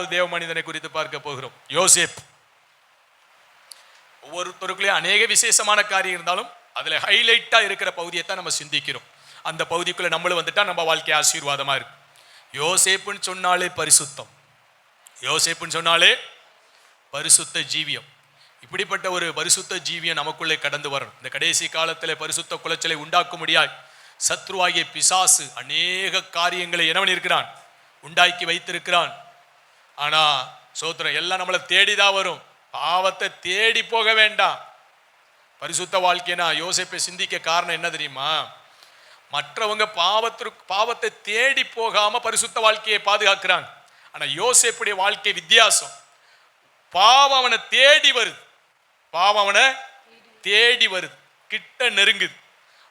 இரண்டாவது தேவ மனிதனை குறித்து பார்க்க போகிறோம். யோசேப். ஒவ்வொருத்தருக்குள்ளேயும் அநேக விசேஷமான காரியம் இருந்தாலும் அதில் ஹைலைட்டாக இருக்கிற பகுதியை தான் நம்ம சிந்திக்கிறோம். அந்த பகுதிக்குள்ளே நம்மளும் வந்துட்டால் நம்ம வாழ்க்கை ஆசீர்வாதமாக இருக்கும் யோசேப்புன்னு சொன்னாலே பரிசுத்தம். யோசேப்புன்னு சொன்னாலே பரிசுத்த ஜீவியம். இப்படிப்பட்ட ஒரு பரிசுத்த ஜீவியம் நமக்குள்ளே கடந்து வரணும். இந்த கடைசி காலத்தில் பரிசுத்த குலைச்சலை உண்டாக்க முடியாது சத்ருவாகிய பிசாசு அநேக காரியங்களை என்னவன் இருக்கிறான் உண்டாக்கி வைத்திருக்கிறான். ஆனா சோத்திரம் எல்லாம் நம்மளை தேடிதான் வரும். பாவத்தை தேடி போக வேண்டாம். பரிசுத்த வாழ்க்கைனா யோசிப்பை சிந்திக்க காரணம் என்ன தெரியுமா? மற்றவங்க பாவத்திற்கு பாவத்தை தேடி போகாம பரிசுத்த வாழ்க்கையை பாதுகாக்கிறாங்க. ஆனா யோசேப்புடைய வாழ்க்கை வித்தியாசம். பாவம் அவனை தேடி வருது. பாவம் அவனை தேடி வருது. கிட்ட நெருங்குது.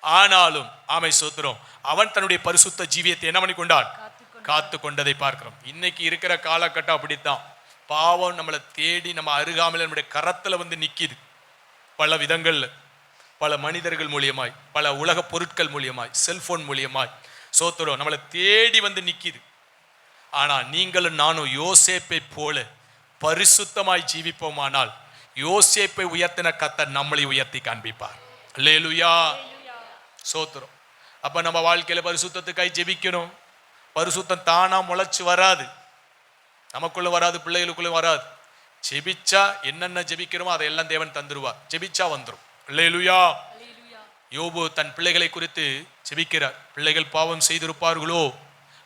ஆனாலும் ஆமை சோத்திரம் அவன் தன்னுடைய பரிசுத்த ஜீவியத்தை என்ன பண்ணி கொண்டான் காத்து கொண்டதை பார்க்கிறோம். இன்னைக்கு இருக்கிற காலகட்டம் அப்படித்தான். பாவம் நம்மளை தேடி நம்ம அருகாமையில் நம்முடைய கரத்துல வந்து நிக்குது. பல விதங்கள்ல. பல மனிதர்கள் மூலியமாய் பல உலக பொருட்கள் மூலியமாய் செல்போன் மூலியமாய். சோத்திரம் நம்மளை தேடி வந்து நிக்குது. ஆனா நீங்களும் நானும் யோசேப்பை போல பரிசுத்தமாய் ஜீவிப்போமானால் யோசேப்பை உயர்த்தின கத்தர் நம்மளை உயர்த்தி காண்பிப்பார். அல்லேலுயா சோத்திரம் அப்ப நம்ம வாழ்க்கையில பரிசுத்தத்துக்காய் ஜெபிக்கணும். பரிசுத்தம் தானா முளைச்சு வராது. நமக்குள்ள வராது பிள்ளைகளுக்குள்ள வராது. ஜெபிச்சா என்னென்ன ஜெபிக்கிறோமோ அதையெல்லாம் தேவன் தந்துருவார். ஜெபிச்சா வந்துரும். அல்லேலுயா. யோபு தன் பிள்ளைகளை குறித்து ஜெபிக்கிறார். பிள்ளைகள் பாவம் செய்திருப்பார்களோ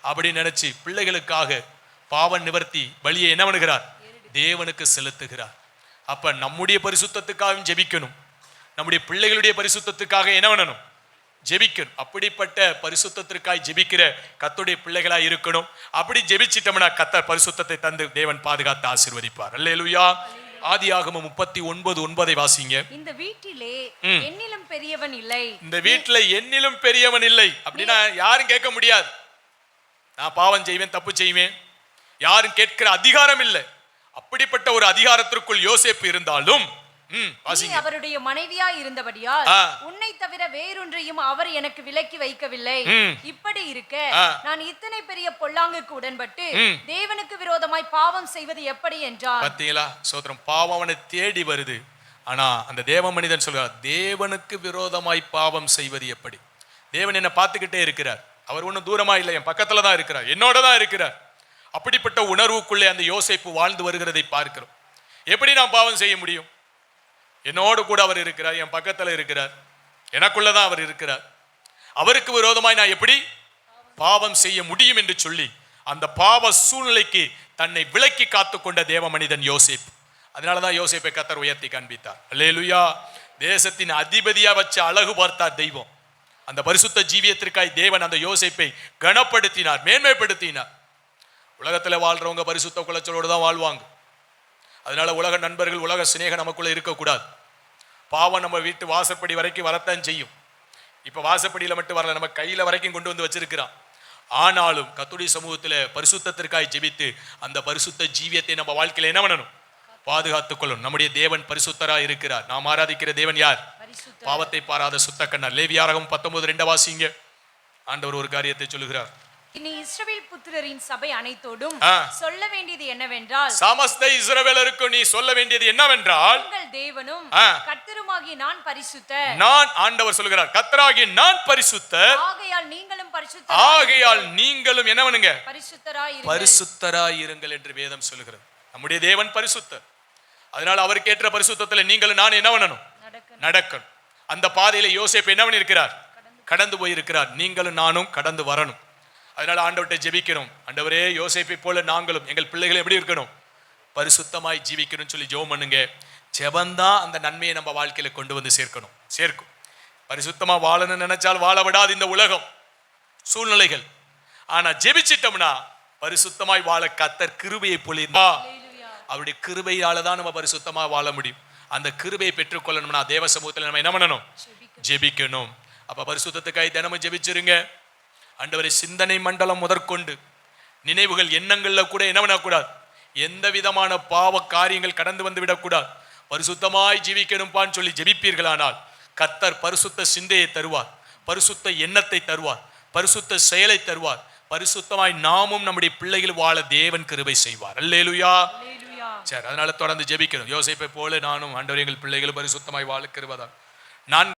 அப்படி நினைச்சு பிள்ளைகளுக்காக பாவ நிவர்த்தி பலியை என்ன பண்ணுகிறார்? தேவனுக்கு செலுத்துகிறார். அப்ப நம்முடைய பரிசுத்தத்துக்காகவும் ஜெபிக்கணும். நம்முடைய பிள்ளைகளுடைய பரிசுத்தத்துக்காக என்ன பண்ணணும்? ஜெபிக்கணும். அப்படிப்பட்ட பரிசுத்தத்திற்காய் ஜெபிக்கிற கத்துடைய பிள்ளைகளா இருக்கணும். அப்படி ஜெபிச்சிட்டோம்னா கத்தர் பரிசுத்தத்தை தந்து தேவன் பாதுகாத்து ஆசீர்வதிப்பார். அல்லேலூயா. ஆதியாகமம் முப்பத்தி ஒன்பது ஒன்பதை வாசிங்க. இந்த வீட்டிலே. என்னிலும் பெரியவன் இல்லை. இந்த வீட்டுல என்னிலும் பெரியவன் இல்லை. அப்படின்னா யாரும் கேட்க முடியாது. நான் பாவம் செய்வேன் தப்பு செய்வேன். யாரும் கேட்கிற அதிகாரம் இல்லை. அப்படிப்பட்ட ஒரு அதிகாரத்திற்குள் யோசேப்பு இருந்தாலும் அவருடைய மனைவியா இருந்தபடியால். உன்னை தவிர வேறொன்றையும் அவர் எனக்கு விலக்கி வைக்கவில்லை. இப்படி இருக்க. நான் இத்தனை பெரிய பொல்லாங்குக்கு உடன்பட்டு. தேவனுக்கு விரோதமாய் பாவம் செய்வது எப்படி என்றார் பார்த்தீங்களா சோத்திரம் பாவம் அவனை தேடி வருது. ஆனா அந்த தேவ மனிதன் சொல்றார் தேவனுக்கு விரோதமாய் பாவம் செய்வது எப்படி? தேவன் என்ன பார்த்துக்கிட்டே இருக்கிறார். அவர் ஒன்றும் தூரமா இல்லை என் பக்கத்துல தான் இருக்கிறார். என்னோட தான் இருக்கிறார். அப்படிப்பட்ட உணர்வுக்குள்ளே அந்த யோசேப்பு வாழ்ந்து வருகிறதை பார்க்கிறோம். எப்படி நான் பாவம் செய்ய முடியும்? என்னோடு கூட அவர் இருக்கிறார் என் பக்கத்தில் இருக்கிறார். எனக்குள்ளதான் அவர் இருக்கிறார். அவருக்கு விரோதமாய் நான் எப்படி பாவம் செய்ய முடியும் என்று சொல்லி அந்த பாவ சூழ்நிலைக்கு தன்னை விலக்கி காத்து கொண்ட தேவ மனிதன் யோசிப். அதனால தான் யோசிப்பை கத்தர் உயர்த்தி காண்பித்தார். அல்லேலுயா. தேசத்தின் அதிபதியாக வச்சு அழகு பார்த்தார் தெய்வம். அந்த பரிசுத்த ஜீவியத்திற்காய் தேவன் அந்த யோசிப்பை கனப்படுத்தினார் மேன்மைப்படுத்தினார். உலகத்தில் வாழ்றவங்க பரிசுத்த குலைச்சலோடு தான் வாழ்வாங்க. அதனால உலக நண்பர்கள் உலக சிநேகம் நமக்குள்ள இருக்கக்கூடாது. பாவம் நம்ம வீட்டு வாசப்படி வரைக்கும் வரத்தான் செய்யும். இப்ப வாசப்படியில மட்டும் வரல நம்ம கையில வரைக்கும் கொண்டு வந்து வச்சிருக்கிறான். ஆனாலும் கத்துடைய சமூகத்துல பரிசுத்தத்திற்காய் ஜெபித்து அந்த பரிசுத்த ஜீவியத்தை நம்ம வாழ்க்கையில என்ன பண்ணணும்? பாதுகாத்துக் கொள்ளணும். நம்முடைய தேவன் பரிசுத்தரா இருக்கிறார். நாம் ஆராதிக்கிற தேவன் யார்? பாவத்தை பாராத சுத்த கண்ணர் லேவியாரகம் பத்தொன்பது ரெண்ட வாசிங்க. ஆண்டவர் ஒரு காரியத்தை சொல்லுகிறார். இனி இஸ்ரவேல் புத்திரரின் சபை அனைத்தோடும். சொல்ல வேண்டியது என்னவென்றால் சமஸ்த இஸ்ரவேலருக்கு நீ சொல்ல வேண்டியது என்னவென்றால் உங்கள் தேவனும். கர்த்தருமாகிய நான் பரிசுத்த. நான் ஆண்டவர் சொல்லுகிறார். கத்தராகி நான் பரிசுத்தர் ஆகையால் நீங்களும் பரிசுத்த ஆகையால் நீங்களும் என்ன பண்ணுங்க? பரிசுத்தராய் பரிசுத்தராய் இருங்கள் என்று வேதம் சொல்லுகிறது. நம்முடைய தேவன் பரிசுத்தர் அதனால அவருக்கு ஏற்ற பரிசுத்தத்துல நீங்களும் நான் என்ன பண்ணணும்? நடக்க நடக்கணும். அந்த பாதையில யோசேப்பு என்ன பண்ணியிருக்கிறார்? கடந்து போயிருக்கிறார். நீங்களும் நானும் கடந்து வரணும். அதனால ஆண்டவர்கிட்ட ஜெபிக்கணும். ஆண்டவரே யோசேப்பை போல நாங்களும் எங்கள் பிள்ளைகள் எப்படி இருக்கணும்? பரிசுத்தமாய் ஜீவிக்கணும்னு சொல்லி ஜெபம் பண்ணுங்க. ஜெபந்தான் அந்த நன்மையை நம்ம வாழ்க்கையில கொண்டு வந்து சேர்க்கணும். சேர்க்கும். பரிசுத்தமா வாழணும்னு நினைச்சால் வாழ விடாது இந்த உலகம். சூழ்நிலைகள். ஆனா ஜெபிச்சிட்டோம்னா பரிசுத்தமாய் வாழ கத்தர் கிருபையை பொழிந்தா அவருடைய கிருபையால தான் நம்ம பரிசுத்தமா வாழ முடியும். அந்த கிருபையை பெற்றுக்கொள்ளணும்னா தேவ சமூகத்தில் நம்ம என்ன பண்ணணும்? ஜெபிக்கணும். அப்ப பரிசுத்தத்துக்காய் தினமும் ஜெபிச்சிருங்க. ஆண்டவரை சிந்தனை மண்டலம் முதற்கொண்டு நினைவுகள் எண்ணங்கள்ல கூட என்ன பண்ணக்கூடாது? எந்த விதமான பாவ காரியங்கள் கடந்து வந்து விடக்கூடாது. பரிசுத்தமாய் ஜீவிக்கணும்பான்னு சொல்லி ஜெபிப்பீர்களானால் கத்தர் பரிசுத்த சிந்தையை தருவார் பரிசுத்த எண்ணத்தை தருவார் பரிசுத்த செயலை தருவார் பரிசுத்தமாய் நாமும் நம்முடைய பிள்ளைகள் வாழ தேவன் கிருபை செய்வார். அல்லேலுயா. சரி அதனால தொடர்ந்து ஜெபிக்கணும். யோசேப்பை போல நானும் ஆண்டவர் எங்கள் பிள்ளைகளும் பரிசுத்தமாய் வாழ கிருபதான் நான்